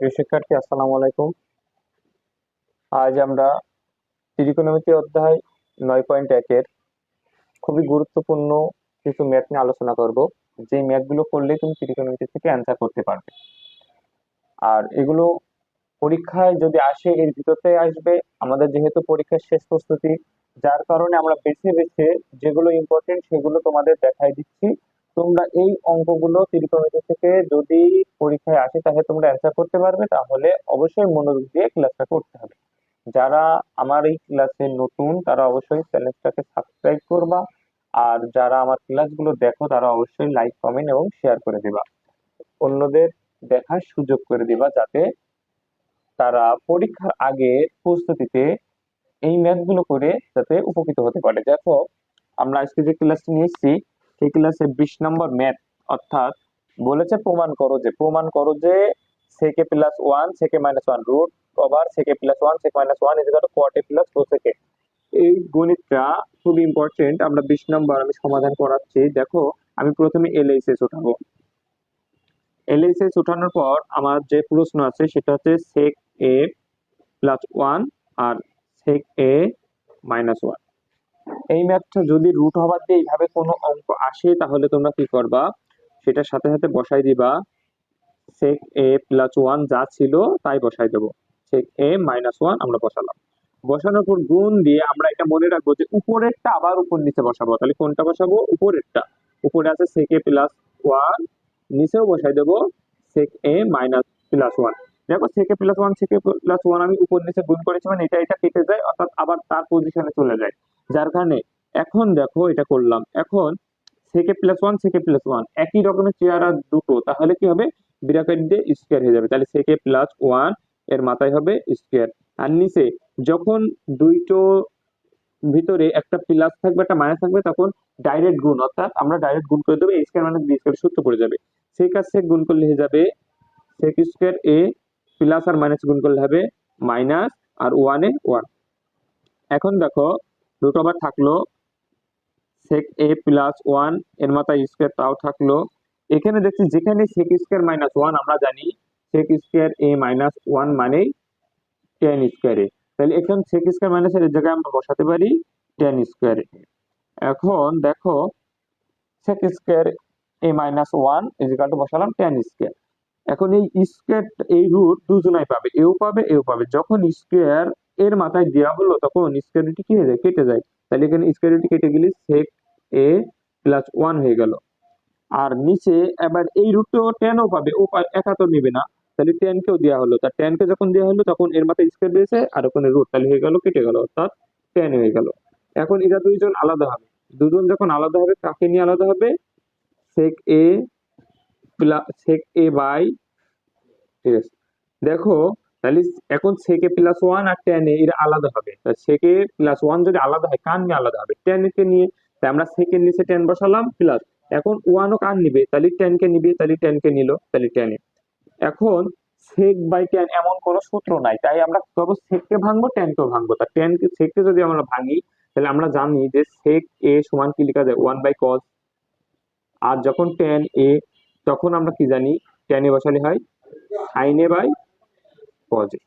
প্রিয় শিক্ষার্থী, আসসালামু আলাইকুম। আজ আমরা ত্রিকোণমিতি অধ্যায় নয় পয়েন্ট একের খুবই গুরুত্বপূর্ণ কিছু ম্যাথ নিয়ে আলোচনা করব। যে ম্যাথগুলো করলে তুমি ত্রিকোণমিতি থেকে অ্যান্সার করতে পারবে। আর এগুলো পরীক্ষায় যদি আসে, এর ভিতরতে আসবে। আমাদের যেহেতু পরীক্ষার শেষ প্রস্তুতি, যার কারণে আমরা বেছে বেছে যেগুলো ইম্পর্টেন্ট সেগুলো তোমাদের দেখাই দিচ্ছি। তোমরা এই অঙ্কগুলো ত্রিকোণমিতি থেকে যদি পরীক্ষায় আসে, তাহলে তোমরা অ্যান্সার করতে পারবে। তাহলে অবশ্যই মনোযোগ দিয়ে ক্লাসটা করতে হবে। যারা আমার এই ক্লাসে নতুন, তারা অবশ্যই চ্যানেলটাকে সাবস্ক্রাইব করবা। আর যারা আমার ক্লাসগুলো দেখো, তারা অবশ্যই লাইক কমেন্ট এবং শেয়ার করে দিবা। অন্যদের দেখার সুযোগ করে দিবা, যাতে তারা পরীক্ষার আগে প্রস্তুতিতে এই ম্যাথগুলো করে যাতে উপকৃত হতে পারে। দেখো, আমরা আজকে যে ক্লাসটি নিয়ে এসেছি সেই ক্লাসে বিশ নম্বর ম্যাথ অর্থাৎ বলেছে প্রমাণ করো যে, প্রমাণ করো যে sec A plus one sec A minus one root over sec A plus one sec A minus one is equal to cot A plus cosec A এই গণিতটা খুব ইম্পর্টেন্ট আমরা বিশ নম্বর আমি সমাধান করাচ্ছি। দেখো, আমি প্রথমে এলএইচএস উঠাবো। এলএইচএস উঠানোর পর আমার যে প্রশ্ন আছে, সেটা হচ্ছে সেক এ প্লাস ওয়ান আর সেক এ মাইনাস ওয়ান এই ম্যাথটা যদি রুট হবার দিয়ে এইভাবে কোনো অঙ্ক আসে, তাহলে তোমরা কি করবা? সেটার সাথে সাথে বসাই দিবা। সেক এ প্লাস ওয়ান যা ছিল, তাই বসাই দেবো। সেক এ মাইনাস ওয়ান আমরা বসালাম। বসানোর পর গুণ দিয়ে আমরা এটা মনে রাখব যে উপরেরটা আবার উপর নিচে বসাবো। তাহলে কোনটা বসাবো? উপরেরটা। উপরে আছে সেক এ প্লাস ওয়ান নিচেও বসাই দেবো। Sec A minus plus one দেখো sec A plus one sec A plus one আমি উপর নিচে গুণ করেছি মানে এটা এটা কেটে যায়, অর্থাৎ আবার তার পজিশনে চলে যায়। যার কারণে এখন দেখো এটা করলাম। এখন sec A plus one sec A plus one একই রকমের চেয়ার আর দুটো, তাহলে কি হবে? বিরাকার দিয়ে স্কোয়ার হয়ে যাবে। তাহলে সেকে প্লাস ওয়ানের মাথায় হবে স্কোয়ার আর নিচে যখন দুইটো ভিতরে একটা প্লাস থাকবে, একটা মাইনাস থাকবে, তখন ডাইরেক্ট গুণ, অর্থাৎ আমরা ডাইরেক্ট গুণ করে দেবো স্কোয়ার মাইনাস বি স্কোয়ার সূত্র পড়ে যাবে। সেই কাজ সেক গুণ করলে হয়ে যাবে সেক স্কোয়ার এ প্লাস আর মাইনাস গুণ করলে হবে মাইনাস আর ওয়ানে ওয়ান এখন দেখো রুট ওভার থাকল সেক এ প্লাস ওয়ানের মাথায় স্কোয়ার তাও থাকল। এখানে দেখছি যেখানে সেক স্কোয়ার মাইনাস ওয়ান আমরা জানি sec square A minus one মানেই টেন স্কোয়ারে তাহলে এখানে সেক স্কোয়ার মাইনাস এর জায়গায় আমরা বসাতে পারি টেন স্কোয়ারে এখন দেখো sec square A minus one is equal to বসালাম টেন স্কোয়ার এখন এই স্কোয়ার এই রুট দুজনাই পাবে। এও পাবে এও পাবে। যখন স্কোয়ার এর মাথায় দেওয়া হলো, তখন স্কোয়ারিটি কি হয়ে যায়? কেটে যায়। তাহলে এখানে স্কোয়ারিটি কেটে গেলে সেক এ প্লাস ওয়ান হয়ে গেল। আর নিচে এবার এই রুটও টেনও পাবে। ও একা তো নেবে না। তাহলে টেন কেও দেওয়া হলো। তার টেন কে যখন দেওয়া হলো, তখন এর মাথায় স্কোয়ার দিয়েছে আর ওখানে রুট তাহলে হয়ে গেল, কেটে গেল। অর্থাৎ টেন হয়ে গেল। এখন এরা দুইজন আলাদা হবে। দুজন যখন আলাদা হবে, কাকে নিয়ে আলাদা হবে? Sec A plus sec A by আছে। দেখো, তাহলে এখন সেকে প্লাস ওয়ান আর টেন এ এরা আলাদা হবে। সেকে প্লাস ওয়ান যদি আলাদা হয় কান নিয়ে আলাদা হবে? টেন কে নিয়ে। তাই আমরা সেকের নিচে টেন বসালাম প্লাস এখন ওয়ানও কান নিবে? তাহলে টেন কে নিবে, তাহলে টেন কে নিল, তাহলে টেনে এখন সেক বাই টেন এমন কোনো সূত্র নাই, তাই আমরা কি করব সেককে ভাঙবো টেনকেও ভাঙবো। তা টেন কে সেককে যদি আমরা ভাঙি, তাহলে আমরা জানি যে সেক এ সমান কি লেখা যায়? ওয়ান বাই কস আর যখন টেন এ তখন আমরা কি জানি এ বসালে হয় সাইন বাই কজে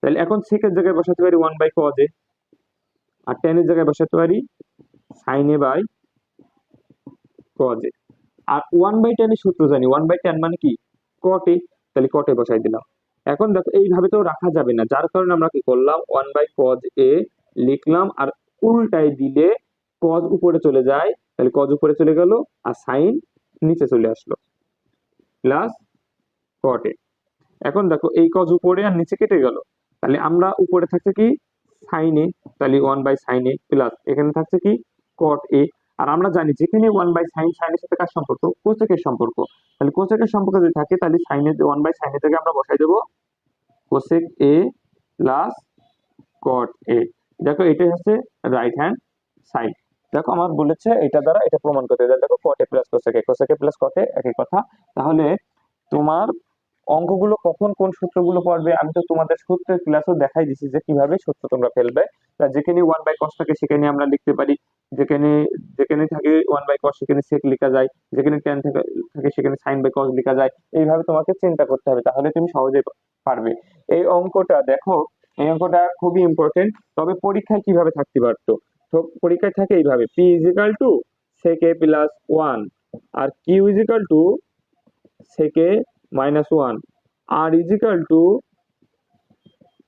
তাহলে এখন সেকের জায়গায় বসাতে পারি ওয়ান বাই কজে আর টেন এর জায়গায় বসাতে পারি sine A by cos A R one by tan এর সূত্র জানি ওয়ান বাই টেন মানে কি? কটে তাহলে কটে বসাই দিলাম। এখন দেখো, এইভাবে তো রাখা যাবে না, যার কারণে আমরা কি করলাম ওয়ান বাই কজ এ লিখলাম, আর উল্টাই দিলে কজ উপরে চলে যায়, তাহলে কজ উপরে চলে গেল, আর সাইন নিচে চলে আসলো। প্লাস কটে এখন দেখো এই কজ উপরে আর নিচে কেটে গেল। তাহলে আমরা উপরে থাকছে কি? সাইন এ তাহলে one by sine A plus এখানে থাকছে কি? কট এ আর আমরা জানি যেখানে ওয়ান বাই সাইন সাইনের সাথে কার সম্পর্ক? কোচেকের সম্পর্ক। তাহলে কোচেকের সম্পর্ক যদি থাকে, তাহলে সাইনের ওয়ান বাই সাইনের থেকে আমরা বসাই দেবো কোসেক এ প্লাস কট এ দেখো এটাই হচ্ছে রাইট হ্যান্ড সাইড দেখো আমার বলেছে এটা দ্বারা এটা প্রমাণ করতে দেখো cot plus cosec cosec plus cot একই কথা। তাহলে তোমার অঙ্কগুলো কখন কোন সূত্রগুলো পড়বে? আমি তো তোমাদের সূত্রের ক্লাসও দেখাই দিছি যে কীভাবে সূত্র তোমরা ফেলবে। তা যেখানে ওয়ান বাই কস থাকে সেখানে আমরা লিখতে পারি। যেখানে যেখানে থাকে ওয়ান বাই কস সেখানে সেক লেখা যায়। যেখানে টেন থাকে থাকে সেখানে সাইন বাই কস লেখা যায়। এইভাবে তোমাকে চিন্তা করতে হবে। তাহলে তুমি সহজে পারবে। এই অঙ্কটা দেখো, এই অঙ্কটা খুবই ইম্পর্টেন্ট তবে পরীক্ষায় কীভাবে থাকতে পারতো? তো পরীক্ষায় থাকে এইভাবে P is equal to sec A plus one R Q is equal to sec A minus one R is equal to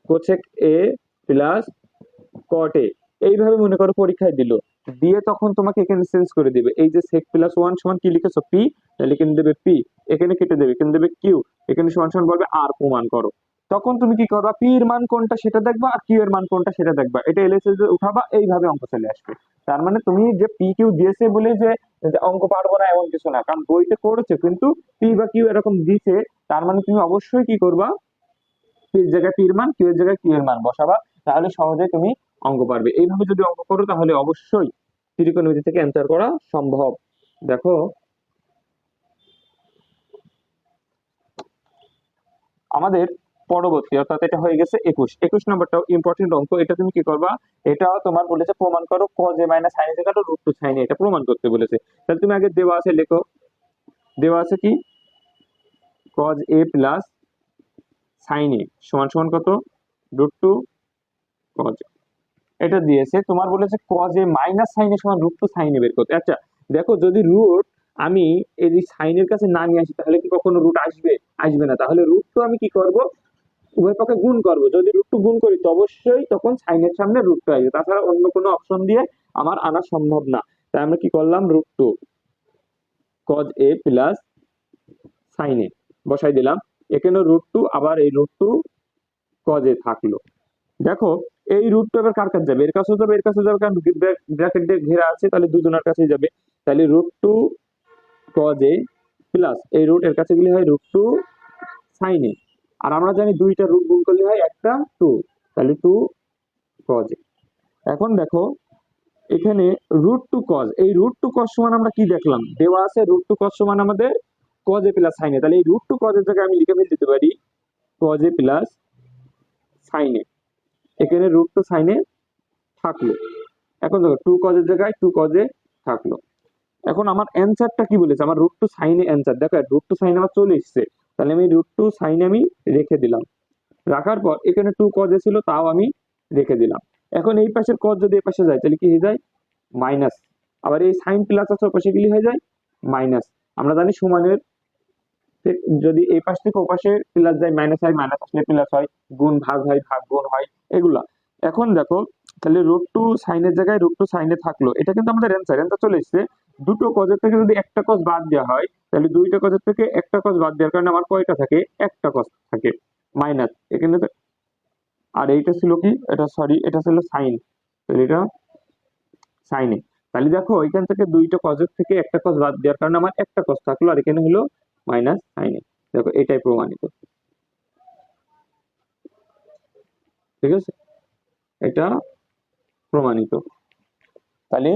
cosec A plus cot A এইভাবে মনে করো পরীক্ষায় দিল, দিয়ে তখন তোমাকে এখানে চেঞ্জ করে দিবে। এই যে সেক প্লাস ওয়ান সমান কি লিখেছো? পি এখানে দেবে পি এখানে কেটে দেবে, এখানে দেবে কিউ এখানে সমান সমান বলবে আর প্রমাণ করো। তখন তুমি কি করবা? পি এর মান কোনটা সেটা দেখবা আর কিউ এর মান কোনটা সেটা দেখবা। এটা এলএসএস উঠাবা, এইভাবে অঙ্ক চলে আসবে। তার মানে তুমি যে পি কিউ দিয়েছে বলে যে অঙ্ক পারব না এমন কিছু না। কারণ বইতে করেছে, কিন্তু পি বা কিউ এরকম দিছে, তার মানে তুমি অবশ্যই কি করবা? পির জায়গায় পির মান, কিউ এর জায়গায় কিউ এর মান বসাবা, তাহলে সহজে তুমি অঙ্ক পারবে। এইভাবে যদি অঙ্ক করো, তাহলে অবশ্যই ত্রিকোণমিতি থেকে অ্যান্সার করা সম্ভব। দেখো। আমাদের পরবর্তী, অর্থাৎ এটা হয়ে গেছে একুশ। একুশ নম্বরটাও ইম্পর্টেন্ট অঙ্ক। এটা তুমি কি করবা? এটাও তোমার বলেছে প্রমাণ করো কজ এ মাইনাস সাইন কাটো রুট টু সাইন এটা প্রমাণ করতে বলেছে। তাহলে তুমি আগে দেওয়া আছে লেখো। দেওয়া আছে কি? Cos A plus sine A সমান সমান কত? রুট টু কজ এটা দিয়েছে, তোমার বলেছে cos A minus sine A সমান রুট টু সাইন এ বের করতে। আচ্ছা দেখো যদি রুট আমি এই সাইনের কাছে না নিয়ে আসি, তাহলে কি কখনো রুট আসবে? আসবে না। তাহলে রুট টু আমি কি করব? উভয় পক্ষে গুণ করব। যদি রুট টু গুণ করি, তো অবশ্যই তখন সাইনের সামনে রুট টু আসবে। তাছাড়া অন্য কোনো অপশন দিয়ে আমার আনা সম্ভব না। তাই আমরা কি করলাম? Root two cos A plus sine A বসাই দিলাম। এখানে রুট টু আবার এই রুট টু কজ থাকল। দেখো, এই রুট টু এবার কার কাছে যাবে? এর কাছে যাবে, এর কাছে যাবে, কারণ ব্র্যাকেট দিয়ে ঘেরা আছে, তাহলে দুজনের কাছেই যাবে। তাহলে রুট টু কজ প্লাস এই রুট এর কাছে গেলে হয় রুট টু সাইন এ আর আমরা জানি দুইটা রুট গুণ করলে হয় একটা টু তাহলে টু কজ এখন দেখো, এখানে রুট টু কজ এই রুট টু কজ সমান আমরা কি দেখলাম? দেওয়া আছে রুট টু কজ সমান আমাদের কজ এ প্লাস সাইন তাহলে এই রুট টু কজের জায়গায় আমি লিখে ফেলতে পারি কজ এ প্লাস সাইন এখানে রুট টু সাইন থাকল। এখন দেখো টু কজের জায়গায় টু কজে থাকল। এখন আমার অ্যান্সারটা কি বলেছে? আমার root two sine A answer দেখো রুট টু সাইন আমার চলে এসছে। তাহলে আমি রুট টু সাইন আমি রেখে দিলাম। রাখার পর এখানে টু কজে ছিল, তাও আমি রেখে দিলাম। এখন এই পাশের কজ যদি এই পাশে যায়, তাহলে কি হয়ে যায়? মাইনাস আবার এই সাইন প্লাস আছে পাশে গেলে হয়ে যায়? মাইনাস আমরা জানি সমানের যদি এই পাশ থেকে ও পাশে প্লাস যায় মাইনাস হয় মাইনাস আসলে প্লাস হয়, গুণ ভাগ হয়, ভাগ গুণ হয়, এগুলা। এখন দেখো তাহলে রুট টু সাইনের জায়গায় রুট টু সাইনে থাকল। এটা কিন্তু আমাদের অ্যান্সার অ্যান্সার চলে এসছে। দুটো কজের থেকে যদি একটা কজ বাদ দেওয়া হয়, তাহলে দুইটা কজের থেকে একটা কজ বাদ দেওয়ার কারণে আমার কয়টা থাকে? একটা কজ থাকে। মাইনাস এখানে আর এইটা ছিল কি? এটা সরি এটা ছিল সাইন তাহলে এটা সাইনে তাহলে দেখো, এখান থেকে দুইটা কজের থেকে একটা কজ বাদ দেওয়ার কারণে আমার একটা কজ থাকল, আর এখানে হলো মাইনাস সাইনে দেখো, এটাই প্রমাণিত। ঠিক আছে? এটা প্রমাণিত। তাহলে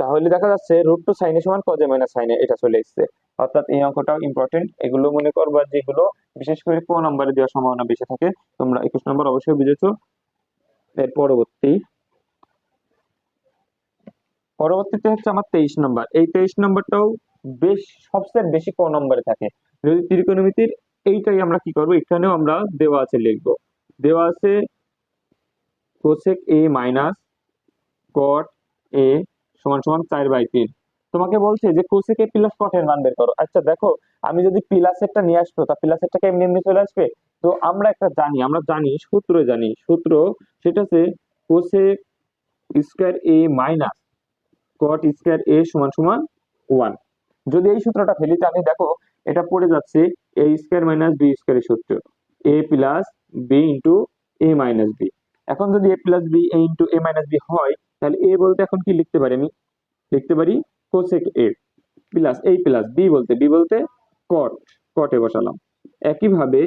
তাহলে দেখা যাচ্ছে রুট টু সাইনে সমান কজে মাইনাস সাইনে এটা চলে এসেছে। অর্থাৎ এই অঙ্কটাও ইম্পর্টেন্ট এগুলো মনে করবা যেগুলো বিশেষ করে কোন নম্বরে দেওয়ার সম্ভাবনা বেশি থাকে, তোমরা একুশ নম্বর অবশ্যই বুঝেছ। এর পরবর্তী। পরবর্তীতে হচ্ছে আমার তেইশ নম্বর এই তেইশ নম্বরটাও বেশ, সবচেয়ে বেশি ক নম্বরে থাকে। যদি ত্রিকোণমিতির এইটাই আমরা কি করব, এখানেও আমরা দেওয়া আছে লিখব। দেওয়া আছে কোসেক এ মাইনাস কট এ সমান সমান চার বাই তিন। তোমাকে বলছে যে কোসেক প্লাস কট এর মান বের করো। আচ্ছা দেখো, আমি যদি প্লাসেরটা নিয়ে আসব, তা প্লাসেরটাকে এমনি এমনি চলে আসবে? তো আমরা একটা জানি, আমরা জানি, সূত্র জানি। সূত্র সেটা হচ্ছে cosec square A minus cot square A সমান সমান ওয়ান যদি এই সূত্রটা ফেলি, তাহলে দেখো, এটা পড়ে যাচ্ছে এ স্কোয়ার মাইনাস বি স্কোয়ারের সূত্র। A plus B into A minus B এখন যদি A plus B A into A minus B হয় তাহলে এ বলতে এখন কি লিখতে পারি আমি? লিখতে পারি কোসেক এ প্লাস এই প্লাস বি বলতে বি বলতে কট কটে বসালাম। একইভাবে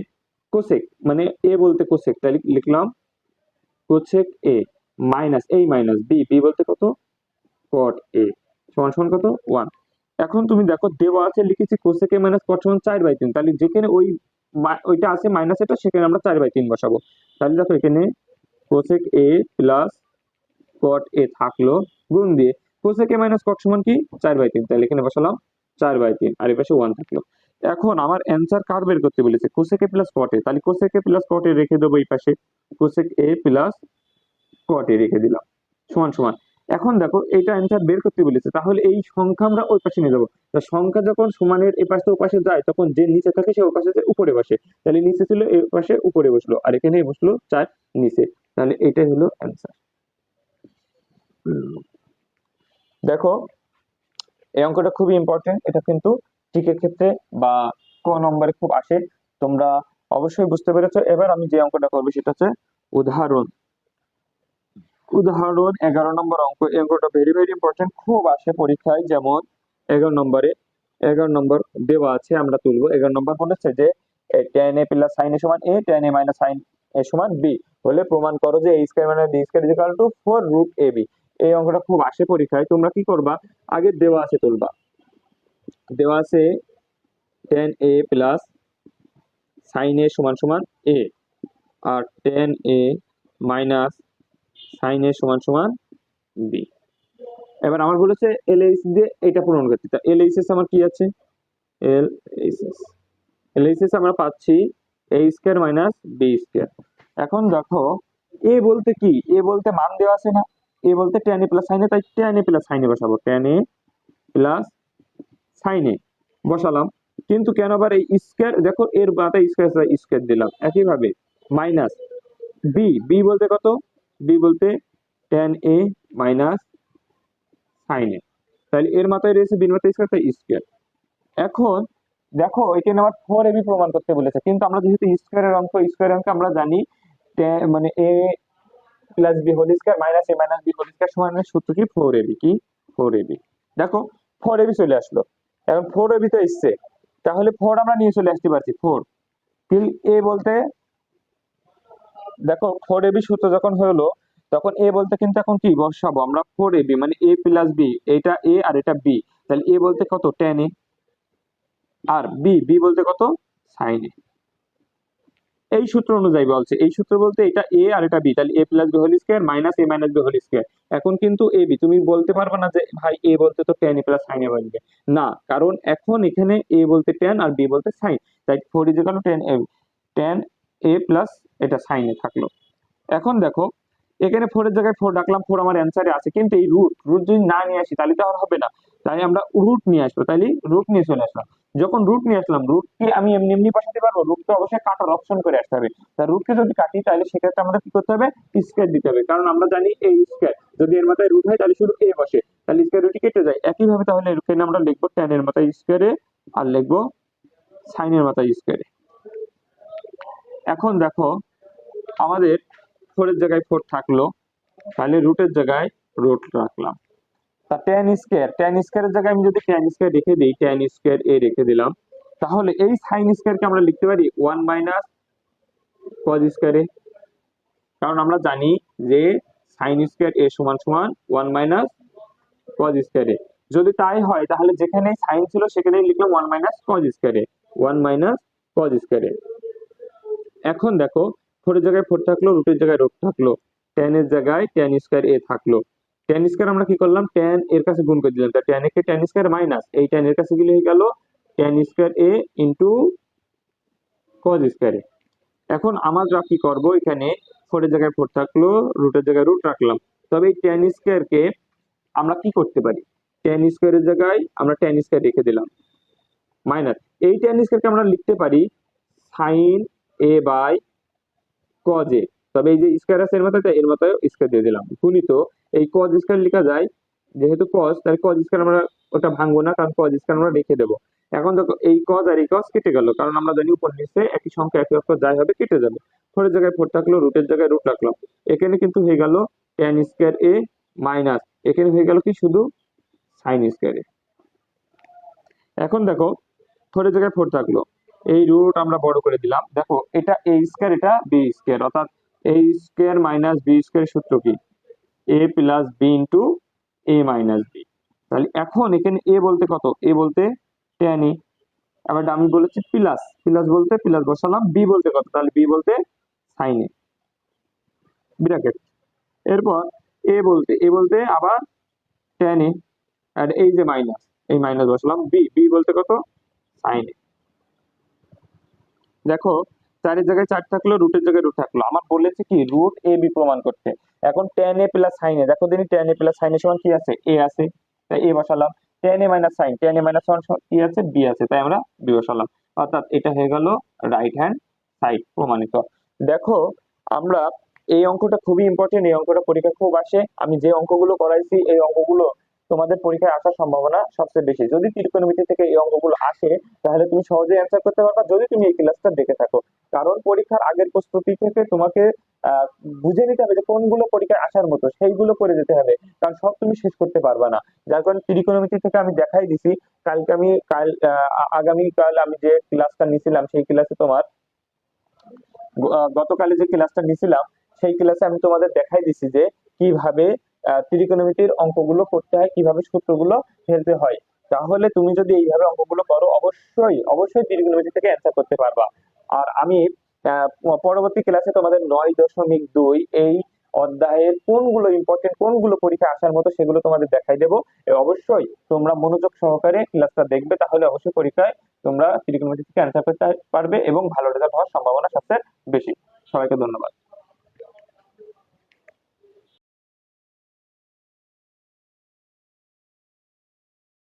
কোসেক মানে এ বলতে কোসেক তাহলে লিখলাম কোসেক এ মাইনাস এই মাইনাস বি বি বলতে কত? কট এ সমান সমান কত? ওয়ান এখন তুমি দেখো দেওয়া আছে, লিখেছি কোসেক এ মাইনাস কট সমান চার বাই তিন। তাহলে যেখানে ওই ওইটা আছে মাইনাস এটা, সেখানে আমরা চার বাই তিন বসাবো। তাহলে দেখো এখানে কোসেক এ প্লাস কট এ থাকল। গুণ দিয়ে কোসেক এ মাইনাস কট সমান কি? চার বাই তিন। তাহলে এখানে বসালাম চার বাই তিন। আর এই পাশে ওয়ান থাকল। এখন আমার অ্যান্সার কার বের করতে বলেছে? Cosec A. প্লাস কট তাহলে কোসেক এ প্লাস কট রেখে দেবো এই পাশে। কোসেক এ প্লাস কট রেখে দিলাম। সমান সমান। এখন দেখো এটা অ্যান্সার বের করতে বলেছে। তাহলে এই সংখ্যা আমরা ওই পাশে নিয়ে যাব। সংখ্যা যখন সমানের এ পাশে, ও পাশে যায়, তখন যে নিচে থাকে, সে ও পাশে উপরে বসে। তাহলে নিচে ছিল, এ পাশে উপরে বসল। আর এখানে বসল চার নিচে। তাহলে এটাই হলো অ্যান্সার দেখো, এই অঙ্কটা খুবই ইম্পর্টেন্ট এটা কিন্তু টিকের ক্ষেত্রে বা ক নম্বরে খুব আসে। তোমরা অবশ্যই বুঝতে পেরেছ। এবার আমি যে অঙ্কটা করব সেটা হচ্ছে উদাহরণ। উদাহরণ, এগারো নম্বর অঙ্ক। এই অঙ্কটা ভেরি ভেরি ইম্পর্টেন্ট খুব আসে পরীক্ষায়, যেমন এগারো নম্বরে, এগারো নম্বর দেওয়া আছে, আমরা তুলবো। এগারো নম্বর বলেছে যে tan A plus sine A সমান A tan A minus sine A সমান বি হলে প্রমাণ করো যে এ স্কয়ার মানে B square equal to four root A B এই অঙ্কটা খুব আসে পরীক্ষায়, তোমরা কি করবা? আগে দেওয়া আছে তুলবা। দেওয়া আছে tan A plus sine A সমান সমান A R tan A minus sine A সমান সমান বি এবার আমার বলেছে এল এইচ দিয়ে এটা পূরণ করতে তা এল এইচ এস আমার কি আছে? L H S L H S আমরা পাচ্ছি A square minus B square এখন দেখো এ বলতে কি? এ বলতে মান দেওয়া আছে না? এ বলতে টেন এ প্লাস সাইনে তাই টেন এ প্লাস সাইনে বসাবো। টেন এ প্লাস সাইনে বসালাম। কিন্তু কেন আবার এই স্কয়ার দেখো এর বাটা স্কয়ার স্কয়ার দিলাম। একইভাবে মাইনাস বি বি বলতে কত? বি বলতে টেন এ মাইনাস সাইন তাহলে এর মাথায় রয়েছে বিন মাথায় স্কয়ার তাই স্কয়ার এখন দেখো এখানে আমার ফোর এবি প্রমাণ করতে বলেছে। কিন্তু আমরা যেহেতু স্কয়ারের অঙ্ক স্কয়ারের অঙ্ক আমরা জানি মানে A plus B whole square minus A minus B whole square সমান সূত্র কি ফোর এবি কি? ফোর এবি দেখো ফোর এবি চলে আসলো। এখন ফোর এবি তো এসছে। তাহলে ফোর আমরা নিয়ে চলে আসতে পারছি ফোর তিল এ বলতে, দেখো ফোর এবি সূত্র যখন হলো, তখন এ বলতে কিন্তু এখন কি? বসাবো। আমরা ফোর এবি মানে এ প্লাস বি এটা এ আর এটা বি তাহলে এ বলতে কত? টেন এ আর বি বি বলতে কত? সাইন এ এই সূত্র অনুযায়ী বলছে, এই সূত্র বলতে এটা এ আর এটা বি তাহলে A plus B whole square minus A minus B whole square এখন কিন্তু এ বি তুমি বলতে পারবে না যে, ভাই এ বলতে তো tan A plus sine A বলবে না, কারণ এখন এখানে এ বলতে টেন আর বি বলতে সাইন তাই four is equal tan A tan A plus এটা সাইন থাকল। এখন দেখো, এখানে ফোরের জায়গায় ফোর ডাকলাম ফোর আমার অ্যান্সারে আছে, কিন্তু এই রুট রুট যদি না নিয়ে আসি, তাহলে তো আর হবে না। তাই আমরা রুট নিয়ে আসব, তাইলে রুট নিয়ে চলে আসলাম। যখন রুট নিয়ে আসলাম রুট কি আমি এমনি এমনি বসাতে পারব? রুট তো অবশ্যই কাটার অপশন করে আসতে হবে। তা রুটকে যদি কাটি তাহলে সেক্ষেত্রে আমাদের কি করতে হবে? স্কোয়ার দিতে হবে। কারণ আমরা জানি এই স্কোয়ার যদি এর মাথায় রুট হয় তাহলে শুধু এ বসে। তাহলে স্কোয়ার রুটি কেটে যায়। একইভাবে তাহলে এখানে আমরা লিখব টেন এর মাথায় স্কোয়ারে আর লিখব সাইনের মাথায় স্কোয়ারে এখন দেখো, আমাদের ফোরের জায়গায় ফোর থাকল। তাহলে রুটের জায়গায় রুট রাখলাম। তা টেন স্কোয়ার টেন স্কোয়ারের জায়গায় আমি যদি টেন স্কোয়ার রেখে দিই টেন স্কোয়ার এ রেখে দিলাম, তাহলে এই সাইন স্কোয়ারকে আমরা লিখতে পারি ওয়ান মাইনাস কজ স্কোয়ারে কারণ আমরা জানি যে সাইন স্কোয়ার এ সমান সমান ওয়ান মাইনাস কজ স্কোয়ারে যদি তাই হয়, তাহলে যেখানে সাইন ছিল সেখানেই লিখলাম one minus cos square A one minus cos square A এখন দেখো ফোরের জায়গায় ফোর থাকল রুটের জায়গায় রুট থাকল টেন এর জায়গায় টেন স্কোয়ার এ থাকল। টেন স্কোয়ার আমরা কি করলাম? টেন এর কাছে গুণ করে দিলাম। টেন একে টেন স্কোয়ার মাইনাস এই টেন এর কাছে গেলে হয়ে গেল tan square A into cos square A এখন আমরা কি করব এখানে? ফোরের জায়গায় ফোর থাকল রুটের জায়গায় রুট রাখলাম। তবে এই টেন স্কোয়ারকে আমরা কি করতে পারি? টেন স্কোয়ারের জায়গায় আমরা টেন স্কোয়ার রেখে দিলাম। মাইনাস এই টেন স্কোয়ারকে আমরা লিখতে পারি sine A by cos A তবে এই যে স্কোয়ার আছে এর মাথায় এর মাথায় স্কোয়ার দিয়ে দিলাম। গুণিত এই কজ স্কোয়ার লেখা যায়, যেহেতু কজ তাই কজ স্কোয়ার আমরা ওটা ভাঙবো না, কারণ কজ স্কোয়ার আমরা রেখে দেবো। এখন দেখো, এই কজ আর এই কজ কেটে গেল, কারণ আমরা জানি উপর নিচে একই সংখ্যা, একই অক্ষর যাই হবে কেটে যাবে। ফোরের জায়গায় ফোর থাকল রুটের জায়গায় রুট রাখলাম। এখানে কিন্তু হয়ে গেল টেন স্কোয়ার এ মাইনাস এখানে হয়ে গেল কি শুধু সাইন স্কোয়ার এ এখন দেখো ফোরের জায়গায় ফোর থাকল, এই রুট আমরা বড় করে দিলাম। দেখো, এটা এ স্কোয়ার এটা বি স্কোয়ার অর্থাৎ A square minus B square সূত্র কি? A plus B into A minus B তাহলে এখন এখানে এ বলতে কত? এ বলতে টেন এ আবার আমি বলেছি প্লাস প্লাস বলতে প্লাস বসালাম। বি বলতে কত? তাহলে বি বলতে সাইন এ ব্র্যাকেট। এরপর এ বলতে এ বলতে আবার টেন এ আর এই যে মাইনাস এই মাইনাস বসালাম। বি বি বলতে কত? সাইন এ দেখো চারের জায়গায় চার থাকল রুটের জায়গায় রুট থাকল। আমার বলেছে কি রুট এ বি প্রমাণ করতে। এখন টেন এ প্লাস সাইন দেখো দিনই টেন এ প্লাস সাইন এর সমান কি আছে? এ আছে। তাই এ বসালাম। Tan A minus sine tan A minus one কি আছে? বি আছে। তাই আমরা বি বসালাম। অর্থাৎ এটা হয়ে গেল রাইট হ্যান্ড সাইড প্রমাণিত। দেখো, আমরা এই অঙ্কটা খুবই ইম্পর্টেন্ট এই অঙ্কটা পরীক্ষা খুব আসে। আমি যে অঙ্কগুলো করাইছি, এই অঙ্কগুলো তোমাদের পরীক্ষায় আসার সম্ভাবনা সবচেয়ে বেশি। যদি ত্রিকোণমিতি থেকে এই অঙ্কগুলো আসে, তাহলে তুমি সহজেই অ্যান্সার করতে পারবা। যদি তুমি এই ক্লাসটা দেখে থাকো কারণ পরীক্ষার আগের প্রস্তুতি থেকে তোমাকে বুঝে নিতে হবে যে কোনগুলো পরীক্ষায় আসার মতো, সেইগুলো করে যেতে হবে। কারণ সব তুমি শেষ করতে পারবা না। যার কারণে ত্রিকোণমিতি থেকে আমি দেখাই দিছি। কালকে আমি, কাল আগামী কাল আমি যে ক্লাসটা নিছিলাম, সেই ক্লাসে তোমার গতকালে যে ক্লাসটা নিছিলাম, সেই ক্লাসে আমি তোমাদের দেখাই দিছি যে কীভাবে ত্রিকোণমিতির অঙ্কগুলো করতে হয়, কীভাবে সূত্রগুলো ফেলতে হয়। তাহলে তুমি যদি এইভাবে অঙ্কগুলো করো, অবশ্যই অবশ্যই ত্রিকোণমিতি থেকে অ্যান্সার করতে পারবা। আর আমি পরবর্তী ক্লাসে তোমাদের নয় দশমিক দুই এই অধ্যায়ের কোনগুলো ইম্পর্টেন্ট কোনগুলো পরীক্ষা আসার মতো সেগুলো তোমাদের দেখাই দেবো। অবশ্যই তোমরা মনোযোগ সহকারে ক্লাসটা দেখবে, তাহলে অবশ্যই পরীক্ষায় তোমরা ত্রিকোণমিতি থেকে অ্যান্সার করতে পারবে এবং ভালো রেজাল্ট হওয়ার সম্ভাবনা সবচেয়ে বেশি। সবাইকে ধন্যবাদ।